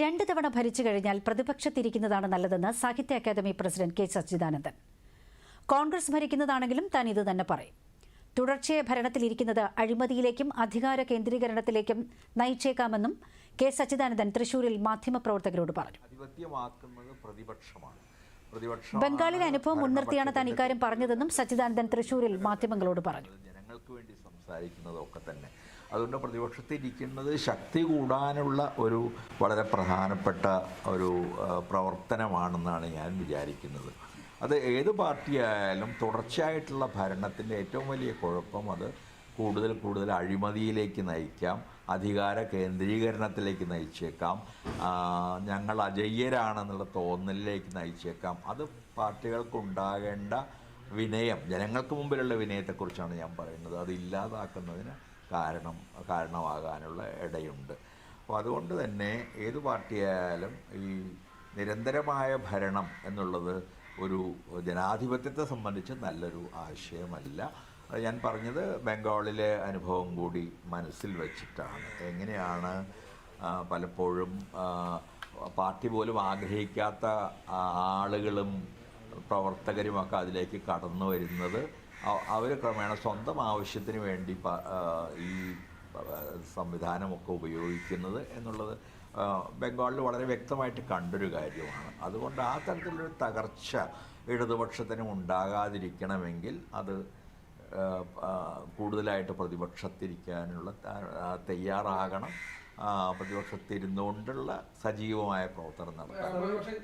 രണ്ട് തവണ ഭരിച്ചു കഴിഞ്ഞാൽ പ്രതിപക്ഷത്തിരിക്കുന്നതാണ് നല്ലതെന്ന് സാഹിത്യ അക്കാദമി പ്രസിഡന്റ് കെ സച്ചിദാനന്ദൻ. കോൺഗ്രസ് ഭരിക്കുന്നതാണെങ്കിലും താൻ ഇത് തന്നെ പറയും. തുടർച്ചയായ ഭരണത്തിലിരിക്കുന്നത് അഴിമതിയിലേക്കും അധികാര കേന്ദ്രീകരണത്തിലേക്കും നയിച്ചേക്കാമെന്നും കെ സച്ചിദാനന്ദൻ തൃശൂരിൽ മാധ്യമപ്രവർത്തകരോട് പറഞ്ഞു. ബംഗാളിലെ അനുഭവം മുൻനിർത്തിയാണ് താൻ ഇക്കാര്യം പറഞ്ഞതെന്നും സച്ചിദാനന്ദൻ തൃശൂരിൽ മാധ്യമങ്ങളോട് പറഞ്ഞു. ജനങ്ങൾക്ക് വേണ്ടി സംസാരിക്കുന്നതൊക്കെ തന്നെ. അതുകൊണ്ട് പ്രതിപക്ഷത്തിരിക്കുന്നത് ശക്തി കൂടാനുള്ള ഒരു വളരെ പ്രധാനപ്പെട്ട ഒരു പ്രവർത്തനമാണെന്നാണ് ഞാൻ വിചാരിക്കുന്നത്. അത് ഏത് പാർട്ടിയായാലും തുടർച്ചയായിട്ടുള്ള ഭരണത്തിന്റെ ഏറ്റവും വലിയ കുഴപ്പം അത് കൂടുതൽ കൂടുതൽ അഴിമതിയിലേക്ക് നയിക്കാം അധികാര കേന്ദ്രീകരണത്തിലേക്ക് നയിച്ചേക്കാം ഞങ്ങൾ അജയ്യരാണെന്നുള്ള തോന്നലിലേക്ക് നയിച്ചേക്കാം. അത് പാർട്ടികൾക്കുണ്ടാകേണ്ട വിനയം ജനങ്ങൾക്ക് മുമ്പിലുള്ള വിനയത്തെക്കുറിച്ചാണ് ഞാൻ പറയുന്നത്. അത് ഇല്ലാതാക്കുന്നതിന് കാരണം കാരണമാകാനുള്ള ഇടയുണ്ട്. അപ്പോൾ അതുകൊണ്ട് തന്നെ ഏത് പാർട്ടിയായാലും ഈ നിരന്തരമായ ഭരണം എന്നുള്ളത് ഒരു ജനാധിപത്യത്തെ സംബന്ധിച്ച് നല്ലൊരു ആശയമല്ല. ഞാൻ പറഞ്ഞത് ബംഗാളിലെ അനുഭവം കൂടി മനസ്സിൽ വച്ചിട്ടാണ്. എങ്ങനെയാണ് പലപ്പോഴും പാർട്ടി പോലും ആഗ്രഹിക്കാത്ത ആളുകളും പ്രവർത്തകരുമൊക്കെ അതിലേക്ക് കടന്നു വരുന്നത്. അവർ ക്രമേണ സ്വന്തം ആവശ്യത്തിന് വേണ്ടി ഈ സംവിധാനമൊക്കെ ഉപയോഗിക്കുന്നത് എന്നുള്ളത് ബംഗാളിൽ വളരെ വ്യക്തമായിട്ട് കണ്ടൊരു കാര്യമാണ്. അതുകൊണ്ട് ആ തരത്തിലൊരു തകർച്ച ഇടതുപക്ഷത്തിന് ഉണ്ടാകാതിരിക്കണമെങ്കിൽ അത് കൂടുതലായിട്ട് പ്രതിപക്ഷത്തിരിക്കാനുള്ള തയ്യാറാകണം. പ്രതിപക്ഷത്തിരുന്നുകൊണ്ടുള്ള സജീവമായ പ്രവർത്തനം നടത്താൻ. പക്ഷേ